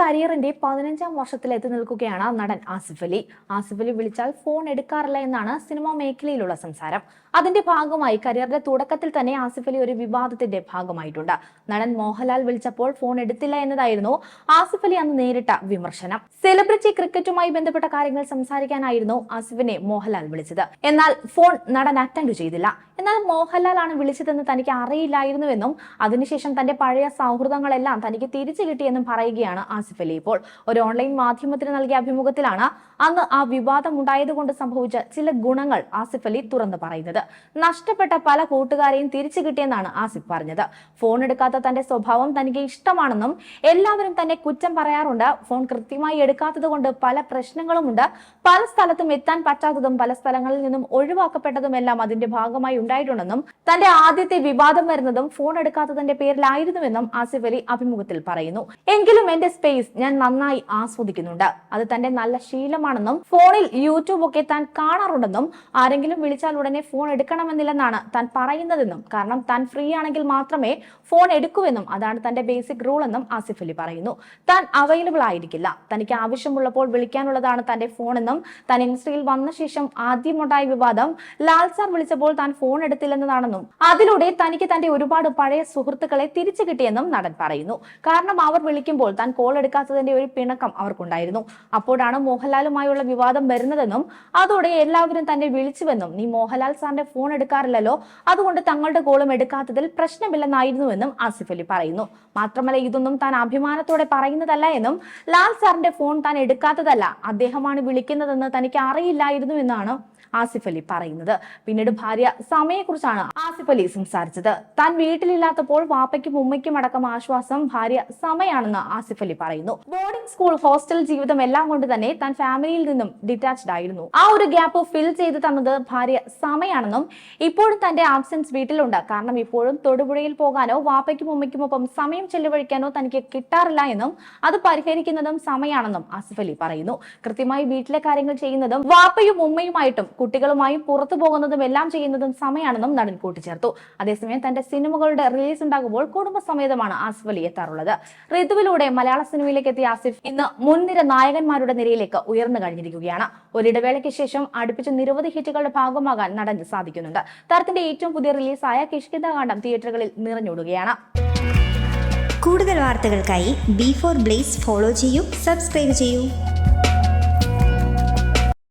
കരിയറിന്റെ പതിനഞ്ചാം വർഷത്തിൽ എത്തി നിൽക്കുകയാണ് നടൻ ആസിഫ് അലി. ആസിഫ് അലി വിളിച്ചാൽ ഫോൺ എടുക്കാറില്ല എന്നാണ് സിനിമാ മേഖലയിലുള്ള സംസാരം. അതിന്റെ ഭാഗമായി കരിയറിന്റെ തുടക്കത്തിൽ തന്നെ ആസിഫ് അലി ഒരു വിവാദത്തിന്റെ ഭാഗമായിട്ടുണ്ട്. നടൻ മോഹൻലാൽ വിളിച്ചപ്പോൾ ഫോൺ എടുത്തില്ല എന്നതായിരുന്നു ആസിഫ് അലി അന്ന് നേരിട്ട വിമർശനം. സെലിബ്രിറ്റി ക്രിക്കറ്റുമായി ബന്ധപ്പെട്ട കാര്യങ്ങൾ സംസാരിക്കാനായിരുന്നു ആസിഫിനെ മോഹൻലാൽ വിളിച്ചത്. എന്നാൽ ഫോൺ നടൻ അറ്റൻഡ് ചെയ്തില്ല. എന്നാൽ മോഹൻലാൽ ആണ് വിളിച്ചതെന്ന് തനിക്ക് അറിയില്ലായിരുന്നുവെന്നും അതിനുശേഷം തന്റെ പഴയ സൗഹൃദങ്ങളെല്ലാം തനിക്ക് തിരിച്ചു കിട്ടിയെന്നും പറയുകയാണ് ആസിഫ് അലി ഇപ്പോൾ ഒരു ഓൺലൈൻ മാധ്യമത്തിന് നൽകിയ അഭിമുഖത്തിലാണ് അന്ന് ആ വിവാദം ഉണ്ടായതുകൊണ്ട് സംഭവിച്ച ചില ഗുണങ്ങൾ ആസിഫ് അലി തുറന്നു പറയുന്നത്. നഷ്ടപ്പെട്ട പല കൂട്ടുകാരെയും തിരിച്ചു കിട്ടിയെന്നാണ് ആസിഫ് പറഞ്ഞത്. ഫോൺ എടുക്കാത്ത തന്റെ സ്വഭാവം തനിക്ക് ഇഷ്ടമാണെന്നും എല്ലാവരും തന്നെ കുറ്റം പറയാറുണ്ട്. ഫോൺ കൃത്യമായി എടുക്കാത്തത് കൊണ്ട് പല പ്രശ്നങ്ങളുമുണ്ട്. പല സ്ഥലത്തും എത്താൻ പറ്റാത്തതും പല സ്ഥലങ്ങളിൽ നിന്നും ഒഴിവാക്കപ്പെട്ടതുമെല്ലാം അതിന്റെ ഭാഗമായി ഉണ്ടായിട്ടുണ്ടെന്നും തന്റെ ആദ്യത്തെ വിവാദം വരുന്നതും ഫോൺ എടുക്കാത്തതിന്റെ പേരിലായിരുന്നുവെന്നും ആസിഫ് അലി അഭിമുഖത്തിൽ പറയുന്നു. എങ്കിലും എന്റെ സ്പേസ് ഞാൻ നന്നായി ആസ്വദിക്കുന്നുണ്ട്. അത് തന്റെ നല്ല ശീലമാണെന്നും ഫോണിൽ യൂട്യൂബ് ഒക്കെ താൻ കാണാറുണ്ടെന്നും ആരെങ്കിലും വിളിച്ചാൽ ഉടനെ ഫോൺ എടുക്കണമെന്നില്ലെന്നാണ് താൻ പറയുന്നതെന്നും. കാരണം താൻ ഫ്രീ ആണെങ്കിൽ മാത്രമേ ഫോൺ എടുക്കൂവെന്നും അതാണ് തന്റെ ബേസിക് റൂൾ എന്നും ആസിഫ് അലി പറയുന്നു. താൻ അവൈലബിൾ ആയിരിക്കില്ല. തനിക്ക് ആവശ്യമുള്ളപ്പോൾ വിളിക്കാനുള്ളതാണ് തന്റെ ഫോൺ എന്നും താൻ ഇൻസ്റ്റയിൽ വന്ന ശേഷം ആദ്യമുണ്ടായ വിവാദം ലാൽ സാർ വിളിച്ചപ്പോൾ താൻ ഫോൺ എടുത്തില്ലെന്നതാണെന്നും അതിലൂടെ തനിക്ക് തന്റെ ഒരുപാട് പഴയ സുഹൃത്തുക്കളെ തിരിച്ചു കിട്ടിയെന്നും നടൻ പറയുന്നു. കാരണം അവർ വിളിക്കുമ്പോൾ താൻ കോൾ എടുക്കാത്തതിന്റെ ഒരു പിണക്കം അവർക്കുണ്ടായിരുന്നു. അപ്പോഴാണ് മോഹൻലാലുമായുള്ള വിവാദം വരുന്നതെന്നും അതോടെ എല്ലാവരും തന്നെ വിളിച്ചുവെന്നും. നീ മോഹൻലാൽ സാറിന്റെ ഫോൺ എടുക്കാറില്ലല്ലോ അതുകൊണ്ട് തങ്ങളുടെ കോളും എടുക്കാത്തതിൽ പ്രശ്നമില്ലെന്നായിരുന്നുവെന്നും ആസിഫ് അലി പറയുന്നു. മാത്രമല്ല ഇതൊന്നും താൻ അഭിമാനത്തോടെ പറയുന്നതല്ല എന്നും ലാൽ സാറിന്റെ ഫോൺ താൻ എടുക്കാത്തതല്ല അദ്ദേഹമാണ് വിളിക്കുന്നതെന്ന് തനിക്ക് അറിയില്ലായിരുന്നു എന്നാണ് ആസിഫ് അലി പറയുന്നത്. പിന്നീട് ഭാര്യ സമയെക്കുറിച്ചാണ് ആസിഫ് അലി സംസാരിച്ചത്. താൻ വീട്ടിലില്ലാത്തപ്പോൾ വാപ്പയ്ക്കും ഉമ്മയ്ക്കും അടക്കം ആശ്വാസം ഭാര്യ സമയാണെന്ന് ആസിഫ് അലി പറയുന്നു. ബോർഡിംഗ് സ്കൂൾ ഹോസ്റ്റൽ ജീവിതം എല്ലാം കൊണ്ട് തന്നെ താൻ ഫാമിലിയിൽ നിന്നും ഡിറ്റാച്ച്ഡ് ആയിരുന്നു. ആ ഒരു ഗ്യാപ്പ് ഫിൽ ചെയ്ത് തന്നത് ഭാര്യ സമയാണെന്നും ഇപ്പോഴും തന്റെ ആബ്സെൻസ് വീട്ടിലുണ്ട്. കാരണം ഇപ്പോഴും തൊടുപുഴയിൽ പോകാനോ വാപ്പയ്ക്കും ഉമ്മയ്ക്കുമൊപ്പം സമയം ചെലവഴിക്കാനോ തനിക്ക് കിട്ടാറില്ല എന്നും അത് പരിഹരിക്കുന്നതും സമയാണെന്നും ആസിഫ് അലി പറയുന്നു. കൃത്യമായി വീട്ടിലെ കാര്യങ്ങൾ ചെയ്യുന്നതും വാപ്പയും ഉമ്മയുമായിട്ടും കുട്ടികളുമായും പുറത്തു പോകുന്നതും എല്ലാം ചെയ്യുന്നതും സമയാണെന്നും നടൻ കൂട്ടിച്ചേർത്തു. അതേസമയം തന്റെ സിനിമകളുടെ റിലീസ് ഉണ്ടാകുമ്പോൾ കുടുംബസമേതമാണ് ആസിഫ് അലി എത്താറുള്ളത്. ഋതുവിലൂടെ മലയാള സിനിമയിലേക്ക് എത്തിയ ആസിഫ് ഇന്ന് മുൻനിര നായകന്മാരുടെ നിരയിലേക്ക് ഉയർന്നു കഴിഞ്ഞിരിക്കുകയാണ്. ഒരിടവേളയ്ക്ക് ശേഷം അടുപ്പിച്ച നിരവധി ഹിറ്റുകളുടെ ഭാഗമാകാൻ നടന് സാധിക്കുന്നുണ്ട്. താരത്തിന്റെ ഏറ്റവും പുതിയ റിലീസായ കിഷ്കിന്ദകാന്ഡം തിയേറ്ററുകളിൽ നിറഞ്ഞോടുകയാണ് കൂടുതൽ വാർത്തകൾക്കായി ബി ഫോർ ബ്ലേസ് ഫോളോ ചെയ്യൂ സബ്സ്ക്രൈബ് ചെയ്യൂ.